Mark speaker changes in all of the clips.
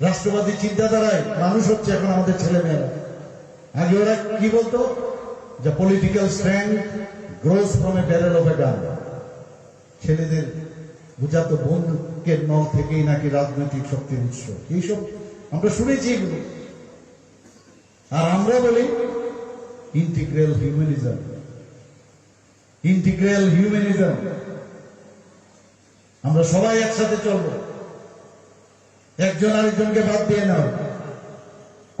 Speaker 1: রাষ্ট্রবাদী চিন্তাধারায় মানুষ হচ্ছে এখন আমাদের ছেলে মেয়েরা আগে ওরা কি বলতো? যে political strength grows from a barrel of a gun ছেলেদের বুঝাতো বন্দুকের নল থেকেই নাকি রাজনৈতিক শক্তির উৎস। এইসব আমরা শুনেছি এগুলো। আর আমরা বলি ইন্টিগ্রাল হিউম্যানিজম ইন্টিগ্রাল হিউম্যানিজম আমরা সবাই একসাথে চলবো। একজন আরেকজনকে বাদ দিয়ে নাও।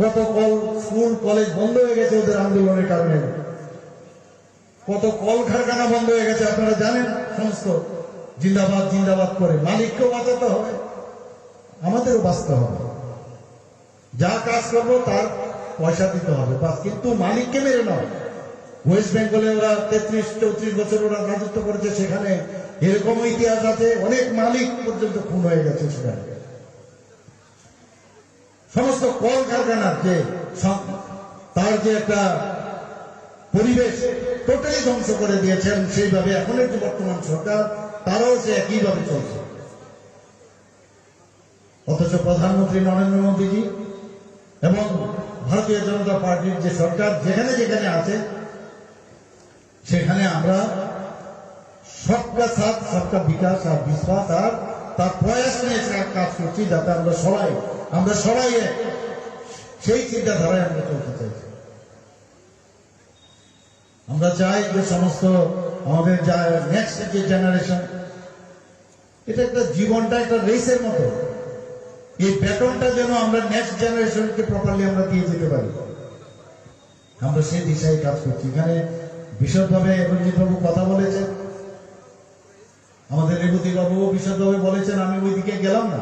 Speaker 1: কত কল স্কুল, কলেজ বন্ধ হয়ে গেছে ওদের আন্দোলনের কারণে। কত কল কারখানা বন্ধ হয়ে গেছে, আপনারা জানেন সমস্ত। জিন্দাবাদ জিন্দাবাদ করে। মালিককেও বাঁচাতে হবে, আমাদেরও বাঁচতে হবে। যা কাজ করব তার পয়সা দিতে হবে বাস। কিন্তু মালিককে মেরে নয় ওয়েস্ট বেঙ্গলে ওরা তেত্রিশ, চৌত্রিশ বছর ওরা রাজত্ব করেছে, সেখানে এরকম ইতিহাস আছে, অনেক মালিক পর্যন্ত খুন হয়ে গেছে সেখানে। সমস্ত কল কারখানার যে তার যে একটা পরিবেশ টোটালি ধ্বংস করে দিয়েছেন, সেইভাবে এখনের যে বর্তমান সরকার, তারাও সে একইভাবে চলছে। অথচ প্রধানমন্ত্রী নরেন্দ্র মোদীজি এবং ভারতীয় জনতা পার্টির যে সরকার যেখানে যেখানে আছে, সেখানে আমরা সবকা সাথ সবকা বিকাশ আর বিশ্বাস আর তার প্রয়াস নিয়ে কাজ করছি যাতে আমরা সবাই আমরা সবাই। সেই চিন্তাধারায় আমরা চলতে চাইছি আমরা চাই যে সমস্ত আমাদের যা নেক্সট যে জেনারেশন এটা একটা জীবনটা একটা রেসের মতো। এই ব্যাটনটা যেন আমরা নেক্সট জেনারেশনকে প্রপারলি আমরা দিয়ে যেতে পারি। আমরা সেই দিশায় কাজ করছি। এখানে বিশদভাবে রঞ্জিত বাবু কথা বলেছেন। আমাদের রেবতী বাবু বিশদভাবে বলেছেন, আমি ওইদিকে গেলাম না।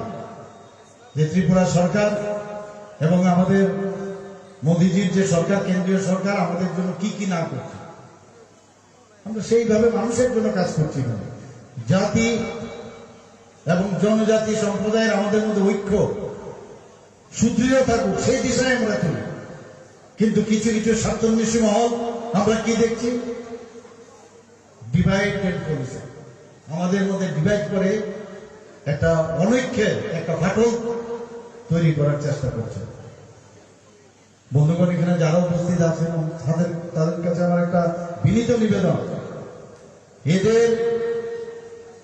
Speaker 1: যে ত্রিপুরা সরকার এবং আমাদের মোদিজির যে সরকার, কেন্দ্রীয় সরকার আমাদের জন্য কি কি না করছে। আমরা সেইভাবে মানুষের জন্য কাজ করছি না। জাতি এবং জনজাতি সম্প্রদায়ের আমাদের মধ্যে ঐক্য সুদৃঢ় থাকুক, সেই দিশায় আমরা চলি। কিন্তু কিছু কিছু স্বার্থন্বেষী মহল আমরা কি দেখছি? ডিভাইড করেছে আমাদের মধ্যে ডিভাইড করে একটা অনৈক্যের একটা ফাটল তৈরি করার চেষ্টা করছে। বন্ধুগণ, এখানে যারা উপস্থিত আছেন তাদের তাদের কাছে আমার একটা বিনীত নিবেদন। এদের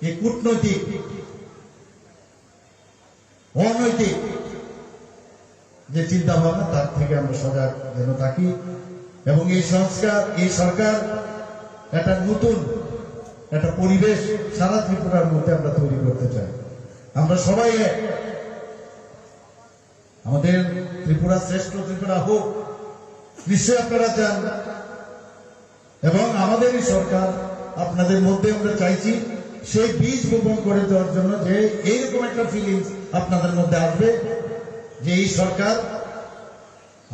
Speaker 1: এই কূটনৈতিক, অনৈতিক যে চিন্তা ভাবনা তার থেকে আমরা সজাগ যেন থাকি। এবং এই সংস্কার, এই সরকার একটা নতুন, একটা পরিবেশ সারা ত্রিপুরার মধ্যে আমরা তৈরি করতে চাই। আমরা সবাই এক। আমাদের ত্রিপুরা শ্রেষ্ঠ ত্রিপুরা হোক, নিশ্চয়ই আপনারা চান। এবং আমাদের এই সরকার আপনাদের মধ্যে আমরা চাইছি, সেই বীজ বপন করে দেওয়ার জন্য যে এইরকম একটা ফিলিংস আপনাদের মধ্যে আসবে, যে এই সরকার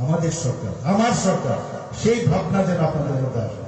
Speaker 1: আমাদের সরকার, আমার সরকার, সেই ভাবনা যেন আপনাদের মধ্যে আসবে